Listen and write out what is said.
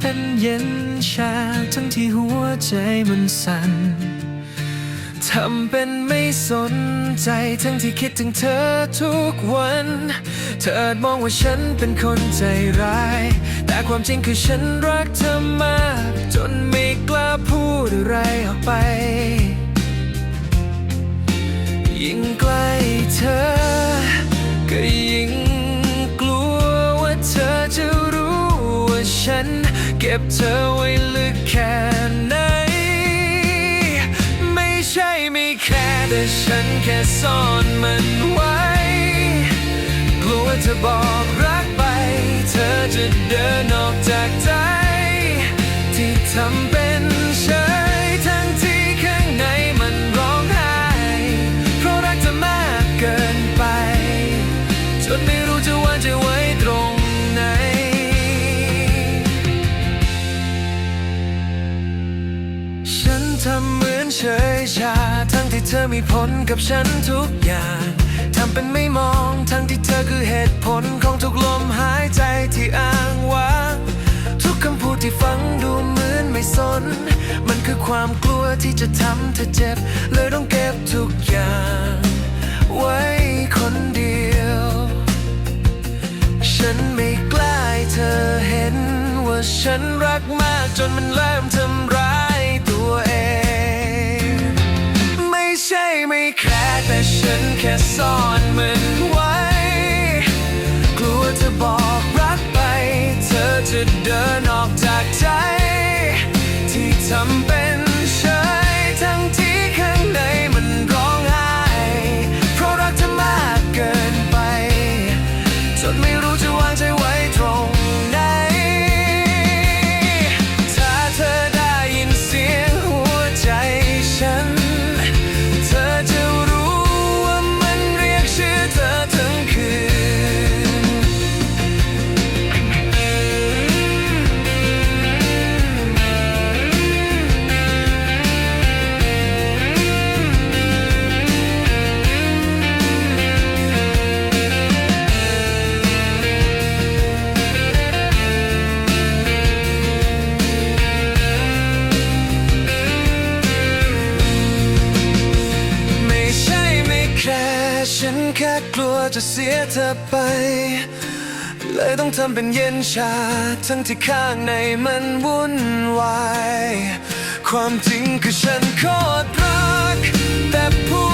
เป็นเย็นชาทั้งที่หัวใจมันสั่นทำเป็นไม่สนใจทั้งที่คิดถึงเธอทุกวัน เธออาจมองว่าฉันเป็นคนใจร้าย แต่ความจริงคือฉันรักเธอมาก เก็บเธอไว้ลึกแค่ไหน ไม่ใช่ไม่แค่แต่ฉันแค่ซ่อนมันไว้ กลัวจะบอกรักไป เธอจะเดินออกจากใจ ที่ทำเป็น นเฉยชา ทั้งที่เธอมีผลกับฉันทุกอย่าง ทำเป็นไม่มอง ทั้งที่เธอคือเหตุผลของทุกลมหายใจที่อ้างว้าง ทุกคำพูดที่ฟังดูเหมือนไม่สน มันคือความกลัวที่จะทำเธอเจ็บ เลยต้องเก็บทุกอย่าง ไว้คนเดียว ฉันไม่กล้าเธอเห็น ว่าฉันรักมากจนมันเริ่มทำ ค่ซ่อนมันไว้ กลัวจะบอกรักไป เธอจะเดินออกจากใจ แค่กลัวจะเสียเธอไป เลยต้องทำเป็นเย็นชา ทั้งที่ข้างในมันวุ่นวาย ความจริงคือฉันโคตรรัก แต่พูด